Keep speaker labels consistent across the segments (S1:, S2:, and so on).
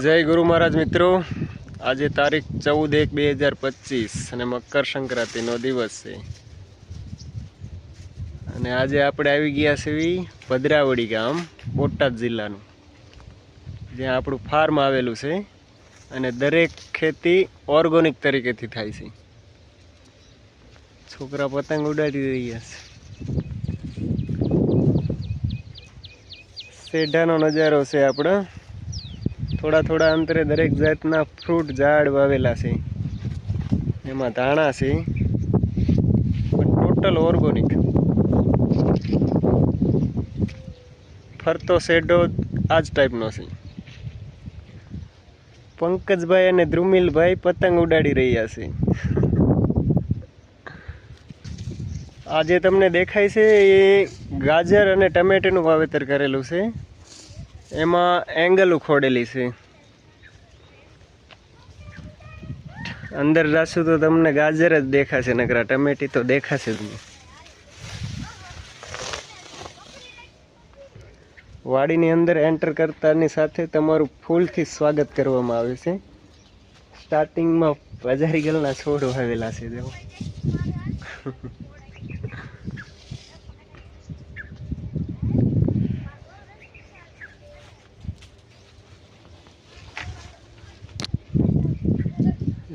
S1: જય ગુરુ મહારાજ મિત્રો. આજે તારીખ ચૌદ એક બે હજાર પચીસ અને મકર સંક્રાંતિનો દિવસ છે. અને આજે આપણે આવી ગયા છીએ ભદ્રાવડી ગામ, બોટાદ જિલ્લાનું. જ્યાં આપણું ફાર્મ આવેલું છે અને દરેક ખેતી ઓર્ગોનિક તરીકેથી થાય છે. છોકરા પતંગ ઉડાડી રહ્યા છે. શેઢાનો નજારો છે આપણો. થોડા થોડા અંતરે દરેક જાતના ફ્રૂટ ઝાડ વાવેલા છે. એમાં ધાણા છે. ટોટલ ઓર્ગોનિક ફરતો શેડો આ જ ટાઈપનો છે. પંકજભાઈ અને ધ્રુમિલભાઈ પતંગ ઉડાડી રહ્યા છે. આજે તમને દેખાય છે એ ગાજર અને ટમેટાનું વાવેતર કરેલું છે. એમાં એંગલ ઉખોડેલી છે. અંદર જાશું તો તમને ગાજર જ દેખાશે, નકરા ટમેટી તો દેખાશે જ નહીં. વાડીની અંદર એન્ટર કરતાની સાથે તમારું ફૂલથી સ્વાગત કરવામાં આવે છે. સ્ટાર્ટિંગમાં બજારી ગલના છોડ વાવેલા છે જેવો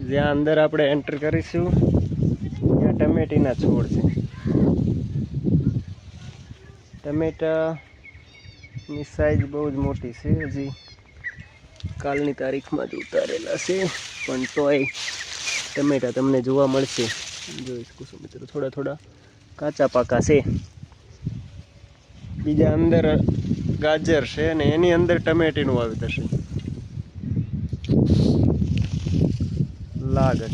S1: જ્યાં અંદર આપણે એન્ટર કરીશું, ત્યાં ટમેટીના છોડ છે. ટમેટાની સાઈઝ બહુ જ મોટી છે, હજી કાલની તારીખમાં જ ઉતારેલા છે, પણ તોય ટમેટા તમને જોવા મળશે. જોઈ શકો છો મિત્રો, થોડા થોડા કાચા પાકા છે. બીજા અંદર ગાજર છે અને એની અંદર ટમેટીનું વાવેતર છે. લાગત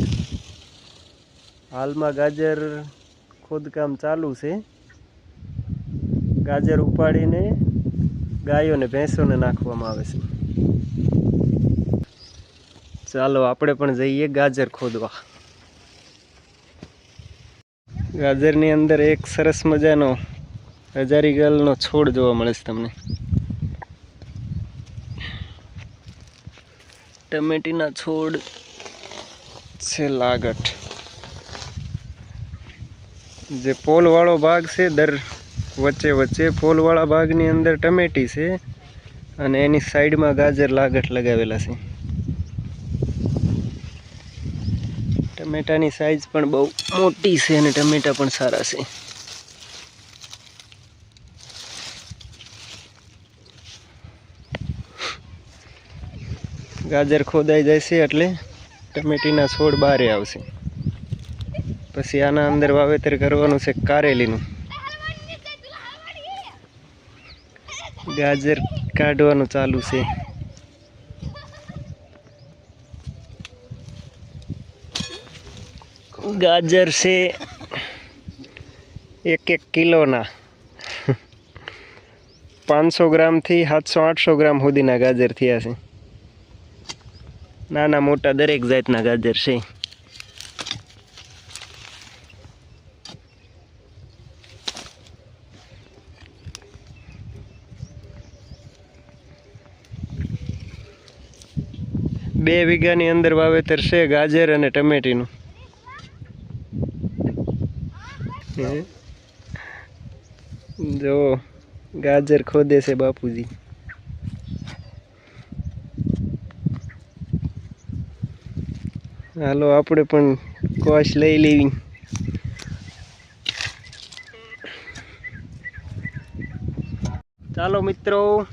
S1: હાલમાં ગાજર ખોદકામ ચાલુ છે. ગાજર ઉપાડીને ગાયોને, ભેંસોને નાખવામાં આવે છે. ચાલો, આપણે પણ જઈએ ગાજર ખોદવા. ગાજરની અંદર એક સરસ મજાનો હજારી ગલનો છોડ જોવા મળે છે તમને. ટમેટીના છોડ છે લાગટ જે પોલવાળો ભાગ છે, દર વચ્ચે વચ્ચે પોલવાળા ભાગની અંદર ટમેટી છે અને એની સાઈડમાં ગાજર લાગટ લગાવેલા છે. ટમેટાની સાઈઝ પણ બહુ મોટી છે અને ટમેટા પણ સારા છે. ગાજર ખોદાઈ જાય છે એટલે ટમેટીના છોડ બારે આવશે. પછી આના અંદર વાવેતર કરવાનું છે કારેલીનું. ગાજર કાઢવાનું ચાલુ છે. ગાજર છે એક એક કિલોના. પાંચસો ગ્રામથી સાતસો આઠસો ગ્રામ સુધીના ગાજર થયા છે. નાના મોટા દરેક જાતના ગાજર છે. બે વીઘાની અંદર વાવેતર છે ગાજર અને ટમેટીનું. જો, ગાજર ખોદે છે બાપુજી. હાલો, આપણે પણ કોશ લઈ લેવી. ચાલો મિત્રો,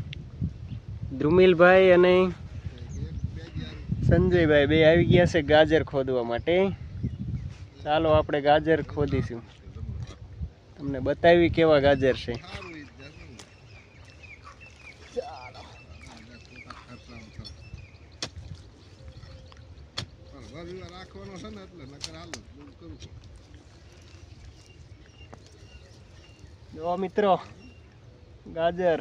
S1: ધ્રુમિલભાઈ અને સંજયભાઈ બે આવી ગયા છે ગાજર ખોદવા માટે. ચાલો, આપણે ગાજર ખોદીશું. તમને બતાવી કેવા ગાજર છે.
S2: રાખવાનો છે ને એટલે નકર હાલો બધું કરું.
S1: જો મિત્રો ગાજર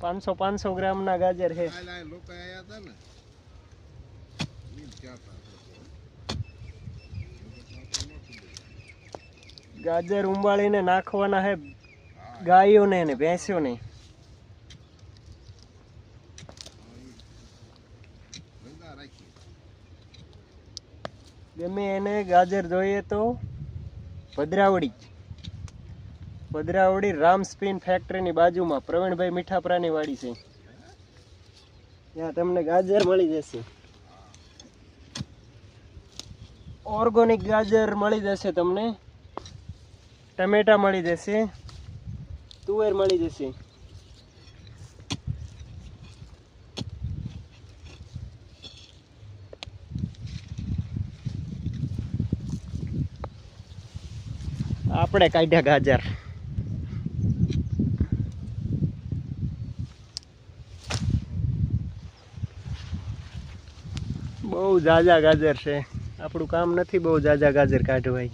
S1: પાંચસો પાંચસો ગ્રામના ગાજર છે.
S2: લોકો હતા ને.
S1: ગાજર ઉંબાળીને નાખવાના છે ગાયોને ને ભેંસ્યોને ગમે એને ગાજર જોઈએ તો ભદ્રાવડી. ભદ્રાવડી રામ સ્પિન ફેક્ટરીની બાજુમાં પ્રવીણભાઈ મીઠાપરાની વાડી છે. ત્યાં તમને ગાજર મળી જશે. ઓર્ગોનિક ગાજર મળી જશે તમને. ટમેટા મળી જશે. તુવેર મળી જશે. આપણે કાઢ્યા ગાજર બહુ જાજા ગાજર છે. આપણું કામ નથી બહુ જાજા ગાજર કાઢવાય.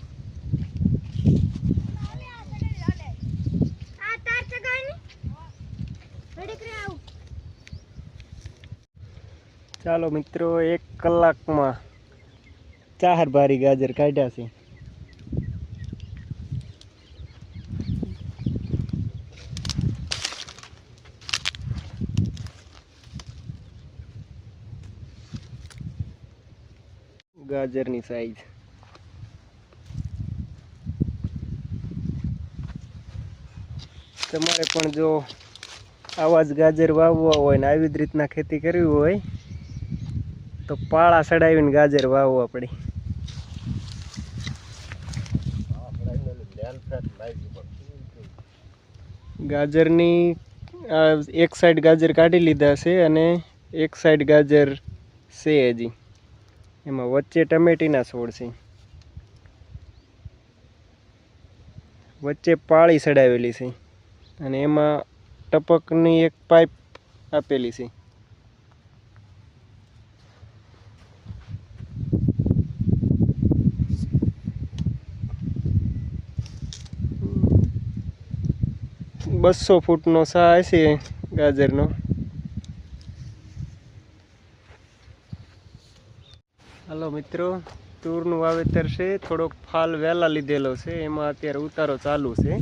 S1: ચાલો મિત્રો, એક કલાકમાં ચાર ભારી ગાજર કાઢ્યા છે. ગાજરની સાઈઝ તમારે પણ જો આવા જ ગાજર વાવવા હોય ને આવી જ રીતના ખેતી કરવી હોય, તો પાળા સડાવીને ગાજર વાવવા પડે ગાજરની એક સાઈડ ગાજર કાઢી લીધા છે અને એક સાઈડ ગાજર છે હજી. એમાં વચ્ચે ટમેટીના છોડ છે. વચ્ચે પાળી સડાવેલી છે અને એમાં ટપકની એક પાઇપ આપેલી છે. બસો ફૂટનો સા હશે ગાજરનો. મિત્રો તુરનું વાવેતર છે. થોડોક ફાલ વહેલા લીધેલો છે. એમાં અત્યારે ઉતારો ચાલુ છે.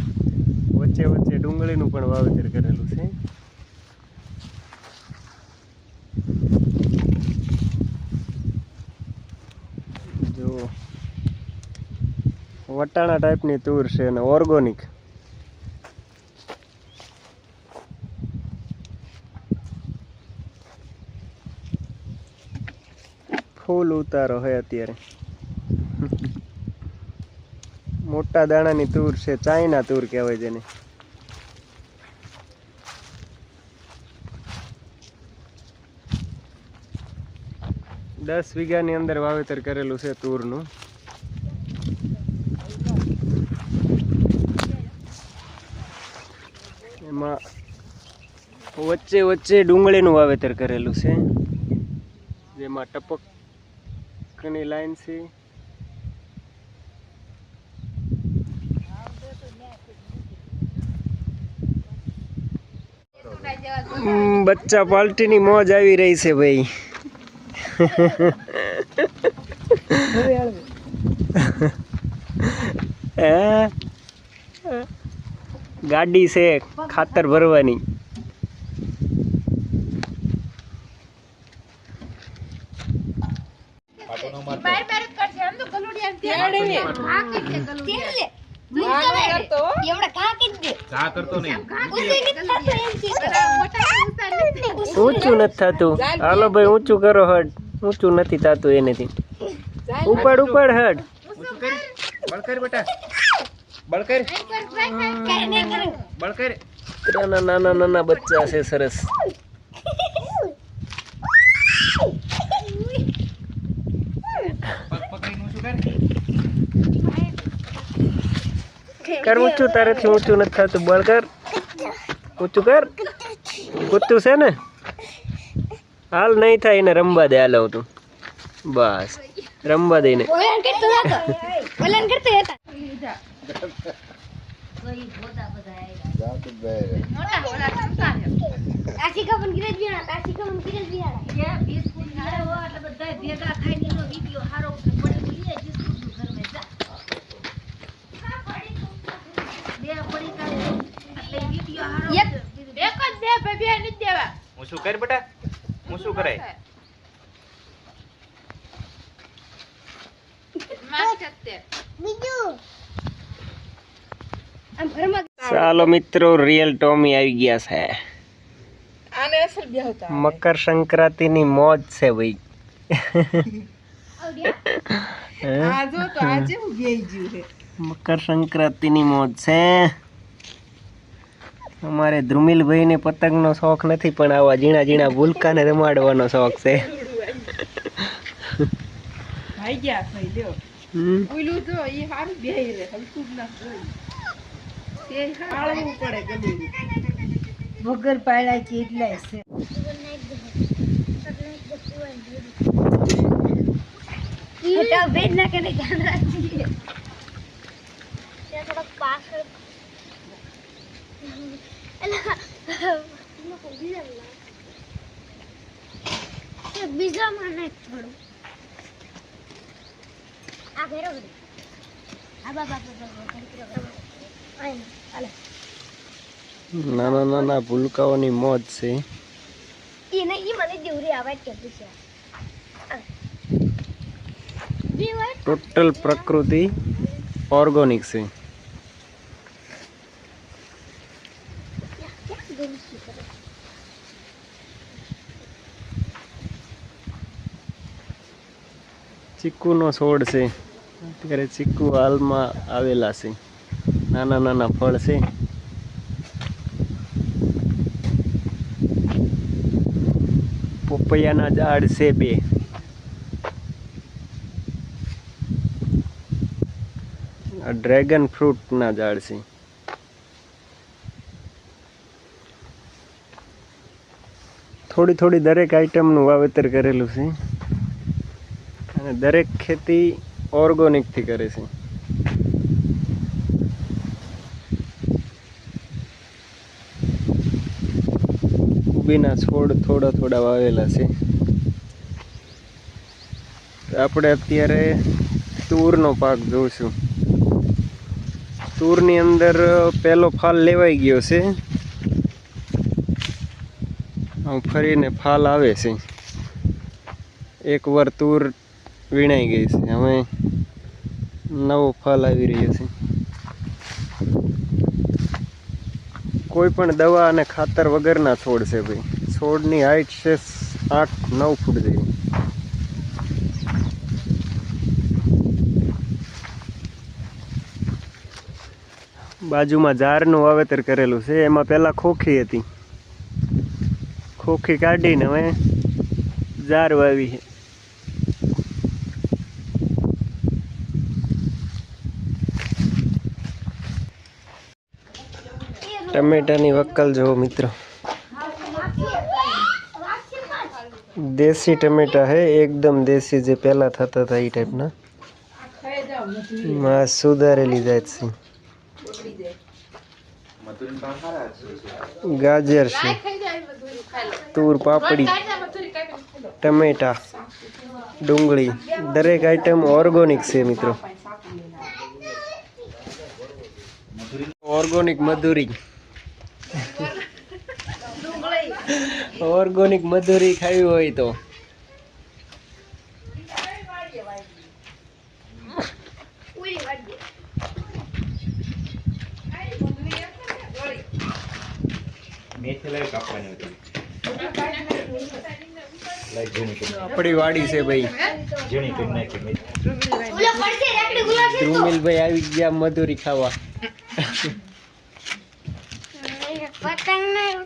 S1: વચ્ચે વચ્ચે ડુંગળીનું પણ વાવેતર કરેલું છે. જો, વટાણા ટાઈપની તૂર છે અને ઓર્ગોનિક ફૂલ ઉતારો હોય અત્યારે. મોટા દાણાની તૂર છે ચાઇના તૂર કહેવાય જેને. દસ વીઘાની અંદર વાવેતર કરેલું છે તૂરનું. એમાં વચ્ચે વચ્ચે ડુંગળીનું વાવેતર કરેલું છે. જેમાં ટપકની લાઈન છે. બચ્ચા પાલ્ટીની મોજ આવી રહી છે ભાઈ. ગાડી છે ખાતર ભરવાની
S3: બાર બાર જ કરશે આમ તો ગલુડિયા તેડે ને હા કઈ દે ગલુડિયા એવડા કા કઈ દે
S2: ચા કરતો નહીં
S3: ઉસે ની થતો એમ છે મોટા ઉસા નથી
S1: ઊંચું નથી થતું. હાલો ભાઈ ઊંચું કરો હટ ઊંચું નથી થતું એનેથી. ઉપાડ ઉપાડ હટ
S2: બળકર બેટા. બળકર. બળકર.
S1: નાના નાના બચ્ચા છે સરસ.
S2: કર
S1: ઊંચું તારેથી ઊંચું નથી થતું. બોલ કર. ઊંચું કર. કૂદતું છે ને? હાલ નહીં થાય એને રમવા દે હાલ હું તું. બસ. રમવા દઈને
S3: ભેગા
S2: કરતો શું કર બેટા? હું શું કરાય?
S1: ચાલો મિત્રો રિયલ ટોમી આવી ગયા છે. મકર સંક્રાંતિની મોજ છે ભાઈ. મકર સંક્રાંતિ ની મોજ છે. અમારે ધ્રુમિલભાઈને પતંગનો શોખ નથી પણ આવા ઝીણા ઝીણા ભૂલકાને રમાડવાનો શોખ છે.
S4: વગર પાડ્યા કે છે.
S3: હટા ભેજ ના કે ધ્યાન રાખજે ત્યાં થોડોક પાછળ. એલા, બીજા લાવ. એ બીજા માં થોડું આ ઘેરો આ બાબા
S1: નાના નાના ભૂલકાઓની મોજ છે
S3: એને ઈ મને દેવરી આવાજ કરતી છે
S1: ટોટલ પ્રકૃતિ ઓર્ગોનિક છે
S3: ક્યાં ગયું શું કરે
S1: ચીકુનો છોડ છે. અત્યારે ચીકુ હાલમાં આવેલા છે. નાના નાના ફળ છે. પપૈયાના ઝાડ છે બે. ડ્રેગન ફ્રૂટના ઝાડ છે. થોડી થોડી દરેક આઈટમનું વાવેતર કરેલું છે. અને દરેક ખેતી ઓર્ગોનિકથી કરે છે. કોબીના છોડ થોડા થોડા વાવેલા છે. આપણે અત્યારે તૂરનો પાક જોઈશું. તૂરની અંદર પહેલો ફાલ લેવાઈ ગયો છે. ફરીને ફાલ આવે છે. એક વાર તૂર વીણાઈ ગઈ છે. હવે નવો ફલ આવી રહ્યો છે. કોઈ પણ દવા અને ખાતર વગરના છોડ છે ભાઈ. છોડની હાઈટ છે આઠ નવ ફૂટ જેવી. બાજુમાં ઝાડનું વાવેતર કરેલું છે. એમાં પહેલાં ખોખી હતી. ખોખી કાઢીને હવે ઝાર વાવી છે. ટમેટાની વક્કલ જુઓ મિત્રો. દેશી ટમેટા હે, એકદમ દેશી જે પહેલા થતા હતા એ ટાઈપના માં સુધારેલી જાય છે. ગાજર છે. તૂર પાપડી. ટમેટા. ડુંગળી. દરેક આઈટમ ઓર્ગોનિક છે મિત્રો. ઓર્ગોનિક મધુરી. ઓર્ગોનિક મધુરી ખાવી હોય તો. આપણી વાડી છે ભાઈ. ધ્રુમિલભાઈ આવી ગયા મધુરી ખાવા.
S3: ઉતાર્યો